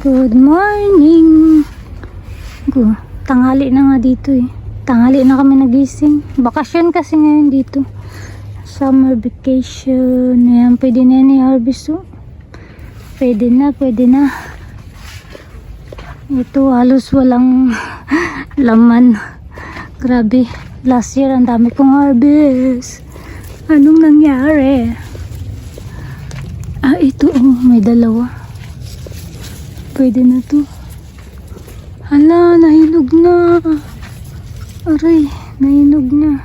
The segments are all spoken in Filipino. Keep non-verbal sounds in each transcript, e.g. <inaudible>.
Good morning. Go. Tanghali na nga dito eh. Tanghali na kami nagising. Bakasyon kasi ngayon dito. Summer vacation. Ayan, pwede na yan i-harvest oh. Pwede na, pwede na. Ito halos walang <laughs> laman. Grabe. Last year ang dami kong harvest. Anong nangyari? Ah, ito oh, may dalawa. Pwede na to. Hala, nahinog na. Aray, nahinog na.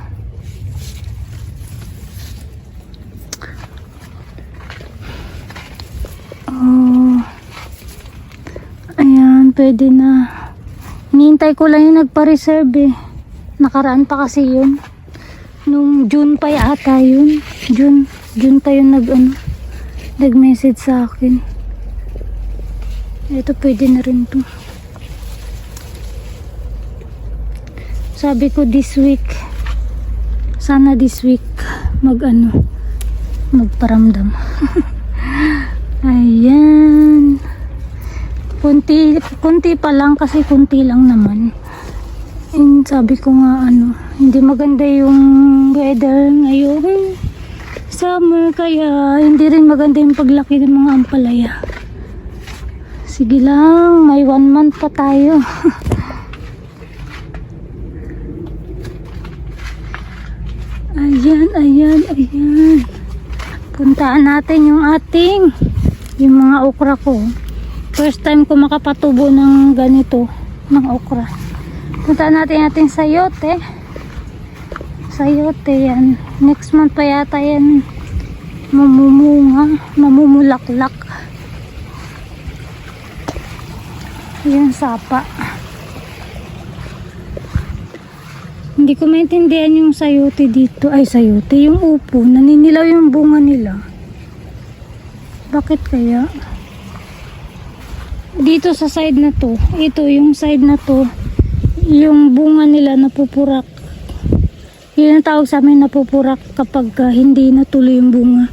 Oh. Ayan, pwede na. Hinihintay ko lang yung nagpa-reserve eh. Nakaraan pa kasi yun. Nung June pa yata yun. June. June pa yun nag, ano, nag-message sa akin. Ito pwede na rin to. Sabi ko this week, sana this week mag ano, magparamdam. <laughs> Ayan. Kunti, kunti pa lang kasi kunti lang naman. And sabi ko nga ano, hindi maganda yung weather ngayon. Summer kaya hindi rin maganda yung paglaki ng mga ampalaya. Sige lang, may one month pa tayo. <laughs> ayan, ayan, ayan. Puntaan natin yung ating, yung mga okra ko. First time ko makapatubo ng ganito, ng okra. Puntaan natin ating sayote. Sayote yan. Next month pa yata yan mamumunga, mamumulaklak. Yan sapa. Hindi ko maintindihan yung sayote dito. Ay, sayote. Yung upo. Naninilaw yung bunga nila. Bakit kaya? Dito sa side na to. Ito, yung side na to. Yung bunga nila napupurak. Yun ang tawag sa amin napupurak kapag ah, hindi natuloy yung bunga.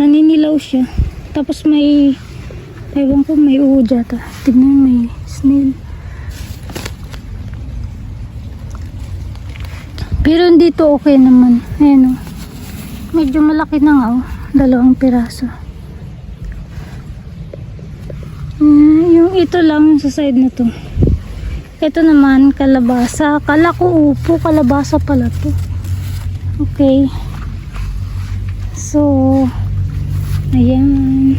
Naninilaw siya. Tapos may Ewan ko may uod yata. Tignan may snail. Pero dito okay naman. Ayan o. Medyo malaki na nga o. Dalawang piraso. Mm, yung ito lang sa side na to. Ito naman kalabasa. Kala ko upo. Kalabasa pala to. Okay. So, ayan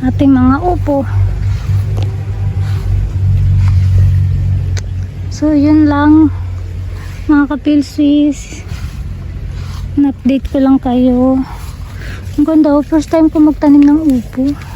ating mga upo so yun lang mga kapilsis. Na-update ko lang kayo. Ang ganda oh, first time ko magtanim ng upo